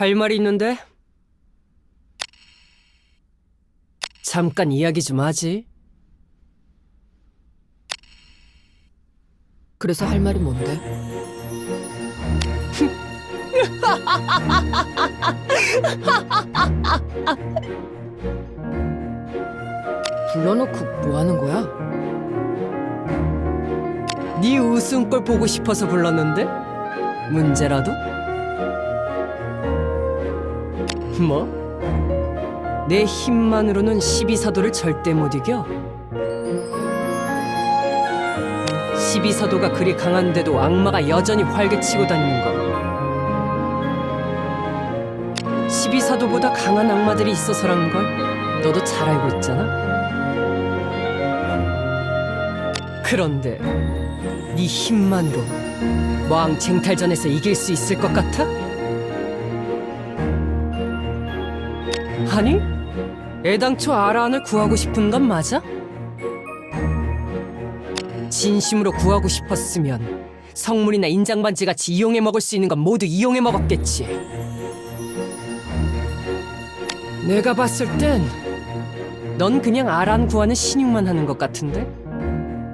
할 말이 있는데? 잠깐 이야기 좀 하지. 그래서 할 말이 뭔데? 불러놓고 뭐 하는 거야? 네 웃음꼴 보고 싶어서 불렀는데? 문제라도? 뭐? 내 힘만으로는 12사도를 절대 못 이겨? 12사도가 그리 강한데도 악마가 여전히 활개치고 다니는 거. 12사도보다 강한 악마들이 있어서란 걸 너도 잘 알고 있잖아? 그런데 네 힘만으로 모항 쟁탈전에서 이길 수 있을 것 같아? 아니, 애당초 아라한을 구하고 싶은 건 맞아? 진심으로 구하고 싶었으면 성물이나 인장반지 같이 이용해 먹을 수 있는 건 모두 이용해 먹었겠지. 내가 봤을 땐 넌 그냥 아란 구하는 신용만 하는 것 같은데?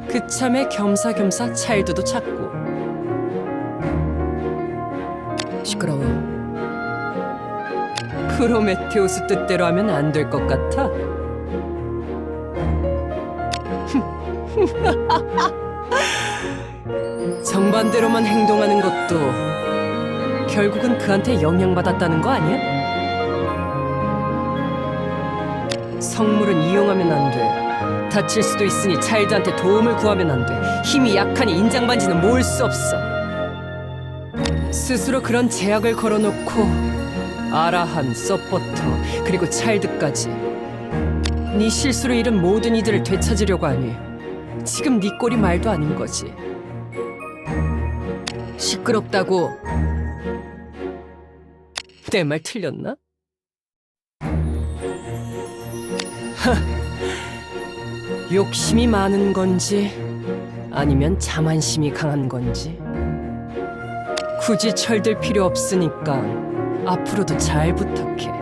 그참에 겸사겸사 차일드도 찾고 시끄러워. 프로메테우스 뜻대로 하면 안 될 것 같아? 정반대로만 행동하는 것도 결국은 그한테 영향받았다는 거 아니야? 성물은 이용하면 안 돼. 다칠 수도 있으니 차일드한테 도움을 구하면 안 돼. 힘이 약하니 인장반지는 모을 수 없어. 스스로 그런 제약을 걸어놓고 아라한, 서포터, 그리고 차일드까지 네 실수로 잃은 모든 이들을 되찾으려고 하니 지금 네 꼴이 말도 아닌 거지. 시끄럽다고. 내 말 틀렸나? 하, 욕심이 많은 건지 아니면 자만심이 강한 건지 굳이 철들 필요 없으니까 앞으로도 잘 부탁해.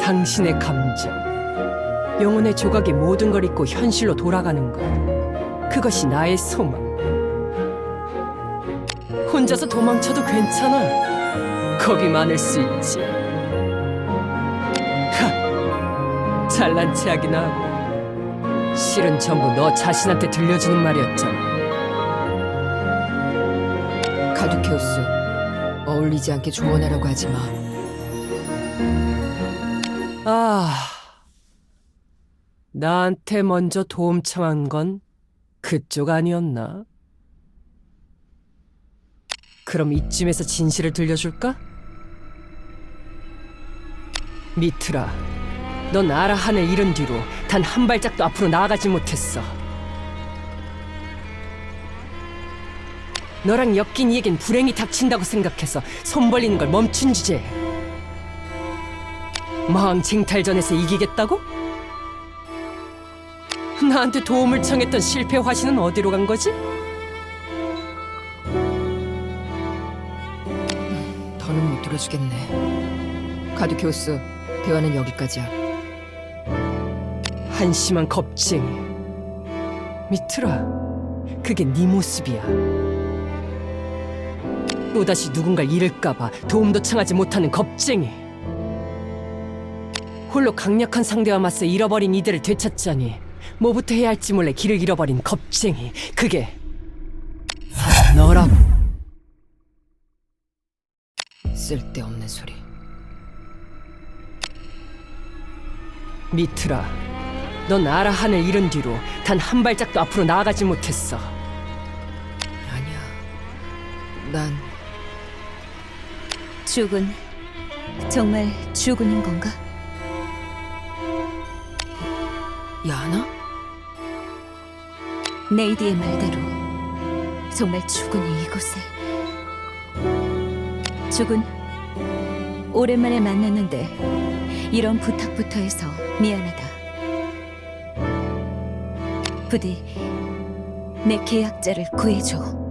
당신의 감정, 영혼의 조각에 모든 걸 잊고 현실로 돌아가는 것, 그것이 나의 소망. 혼자서 도망쳐도 괜찮아. 겁이 많을 수 있지. 하, 잘난 체하긴 하고. 실은 전부 너 자신한테 들려주는 말이었잖아. 카두케우스. 어울리지 않게 조언하라고 하지 마. 아, 나한테 먼저 도움 청한 건 그쪽 아니었나? 그럼 이쯤에서 진실을 들려줄까? 미트라, 넌 아라한을 잃은 뒤로 단 한 발짝도 앞으로 나아가지 못했어. 너랑 엮인 이에겐 불행이 닥친다고 생각해서 손 벌리는 걸 멈춘 주제에 마왕 쟁탈전에서 이기겠다고? 나한테 도움을 청했던 실패 화신은 어디로 간 거지? 더는 못 들어주겠네. 카두케우스, 대화는 여기까지야. 한심한 겁쟁이. 미트라, 그게 네 모습이야. 또다시 누군가를 잃을까봐 도움도 청하지 못하는 겁쟁이. 홀로 강력한 상대와 맞서 잃어버린 이들을 되찾자니 뭐부터 해야 할지 몰래 길을 잃어버린 겁쟁이. 그게 너라고. 쓸데없는 소리. 미트라, 넌 아라한을 잃은 뒤로 단 한 발짝도 앞으로 나아가지 못했어. 아니야. 난 죽은 정말 죽은인 건가? 야나? 네이디의 말대로 정말 죽은이 이곳에 죽은 오랜만에 만났는데 이런 부탁부터 해서 미안하다. 부디 내 계약자를 구해줘.